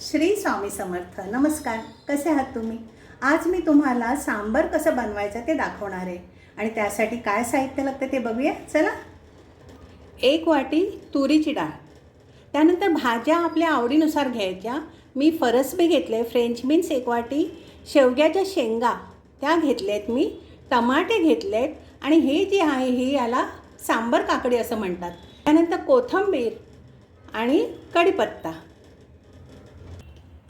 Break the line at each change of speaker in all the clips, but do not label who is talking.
श्री स्वामी समर्थ. नमस्कार. कसे आहात तुम्ही? आज मी तुम्हाला सांबर कसं बनवायचं ते दाखवणार आहे. आणि त्यासाठी काय साहित्य लागतं ते बघूया. चला. एक वाटी तुरीची डाळ. त्यानंतर भाज्या आपल्या आवडीनुसार घ्यायच्या. मी फरसबी घेतले फ्रेंच बीन्स एक वाटी शेवग्याच्या शेंगा त्या घेतल्यात मी टमाटे घेतलेत आणि हे जे आहे हे याला सांबर काकडी असं म्हणतात. त्यानंतर कोथिंबीर आणि कढीपत्ता.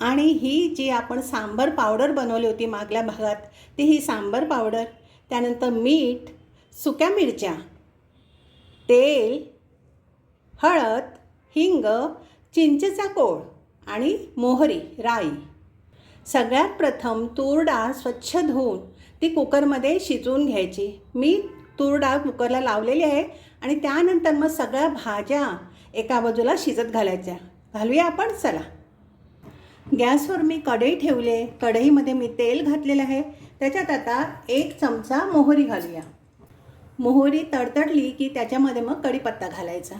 आणि ही जी आपण सांबर पावडर बनवली होती मागल्या भागात ती ही सांबर पावडर त्यानंतर मीठ सुक्या मिरच्या तेल हळद हिंग चिंचेचा कोळ आणि मोहरी राई. सगळ्यात प्रथम तूर डाळ स्वच्छ धुवून ती कुकरमध्ये शिजवून घ्यायची. मी तूर डाळ कुकरला लावलेली आहे आणि त्यानंतर मग सगळ्या भाज्या एका बाजूला शिजत घालायच्या. घालूया आपण? चला. गॅसवर मी कढई ठेवले. कढईमध्ये मी तेल घातलेलं आहे. त्याच्यात आता एक चमचा मोहरी घालूया. मोहरी तडतडली की त्याच्यामध्ये मग कढीपत्ता घालायचा.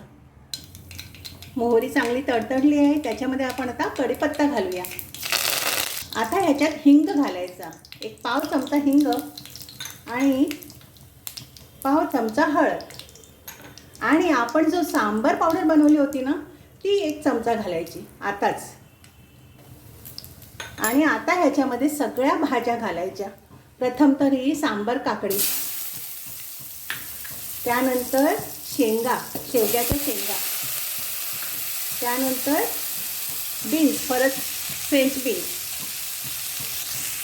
मोहरी चांगली तडतडली आहे. त्याच्यामध्ये आपण आता कढीपत्ता घालूया. आता ह्याच्यात हिंग घालायचा. एक पाव चमचा हिंग आणि पाव चमचा हळद. आणि आपण जो सांबर पावडर बनवली होती ना ती एक चमचा घालायची. आताच. आणि आता ह्याच्यामध्ये सगळ्या भाज्या घालायच्या. प्रथम तर ही सांबर काकडी. त्यानंतर शेंगा शेवग्याच्या शेंगा. त्यानंतर बीन्स परत फ्रेंच बीन्स.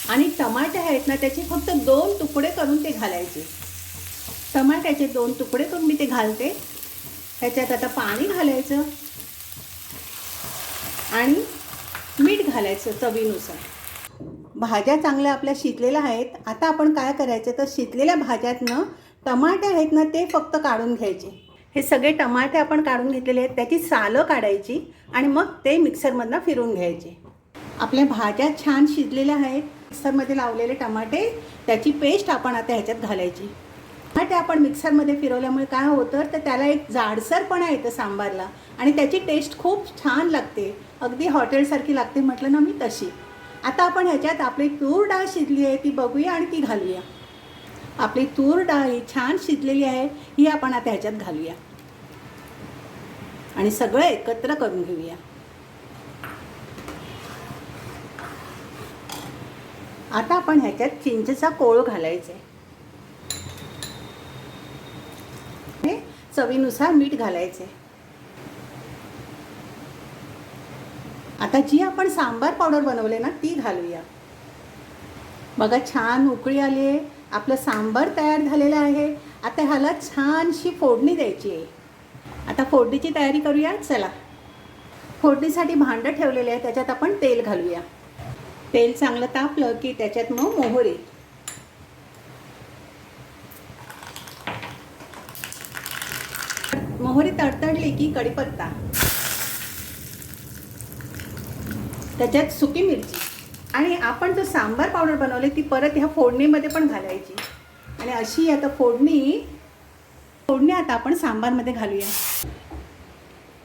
आणि टमाटे आहेत ना त्याचे फक्त दोन तुकडे करून ते घालायचे. टमाट्याचे दोन तुकडे करून मी ते घालते. ह्याच्यात आता पाणी घालायचं. आणि घालायचं चवीनुसार. भाज्या चांगल्या आपल्या शिजलेल्या आहेत. आता आपण काय करायचं? तर शिजलेल्या भाज्यातनं टमाटे आहेत ना ते फक्त काढून घ्यायचे. हे सगळे टमाटे आपण काढून घेतलेले आहेत. त्याची सालं काढायची आणि मग ते मिक्सरमधनं फिरून घ्यायचे. आपल्या भाज्या छान शिजलेल्या आहेत. मिक्सरमध्ये लावलेले टमाटे त्याची पेस्ट आपण आता ह्याच्यात घालायची. ते आपण मिक्सरमध्ये फिरवल्यामुळे काय होतं तर त्याला एक जाडसरपणा येतं सांबारला. आणि त्याची टेस्ट खूप छान लागते. अगदी हॉटेलसारखी लागते म्हटलं ना मी तशी. आता आपण ह्याच्यात आपली तूर डाळ शिजली आहे ती बघूया आणि ती घालूया. आपली तूर डाळ ही छान शिजलेली आहे ही आपण आता ह्याच्यात घालूया. आणि सगळं एकत्र करून घेऊया. आता आपण ह्याच्यात चिंचेचा कोळ घालायचा आहे हे चवीनुसार मीठ घालायचे आता जी आपण सांबार पावडर बनवले ना ती घालूया. बघा छान उकळी आली आहे. आपलं सांबार तयार झालेलं आहे. आता ह्याला छानशी फोडणी द्यायची आहे. आता फोडणीची तयारी करूया. चला. फोडणीसाठी भांडं ठेवलेलं आहे. त्याच्यात आपण तेल घालूया. तेल चांगलं तापलं की त्याच्यात मग मोहरी. मोहरी तडतडली की कढीपत्ता त्याच्यात सुकी मिरची. आणि आपण जो सांबार पावडर बनवली ती परत ह्या फोडणीमध्ये पण घालायची. आणि अशी आता फोडणी फोडणी आता आपण सांबारमध्ये घालूया.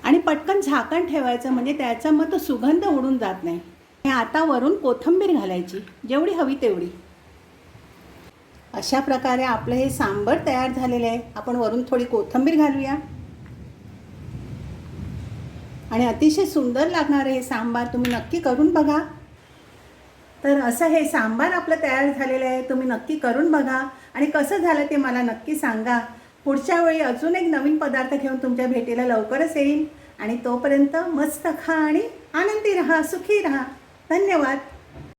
आणि पटकन झाकण ठेवायचं म्हणजे त्याचा मग तो सुगंध उडून जात नाही. आणि आता वरून कोथिंबीर घालायची जेवढी हवी तेवढी. अशा प्रकारे आपलं हे सांबर तयार झालेलं आहे. आपण वरून थोडी कोथिंबीर घालूया. आणि अतिशय सुंदर लागणारे हे सांबार तुम्ही नक्की करून बघा. तर असं हे सांबार आपलं तयार झालेलं आहे तुम्ही नक्की करून बघा. आणि कसं झालं ते मला नक्की सांगा. पुढच्या वेळी अजून एक नवीन पदार्थ घेऊन तुमच्या भेटीला लवकरच येईल आणि तोपर्यंत मस्त खा आणि आनंदी राहा सुखी राहा. धन्यवाद.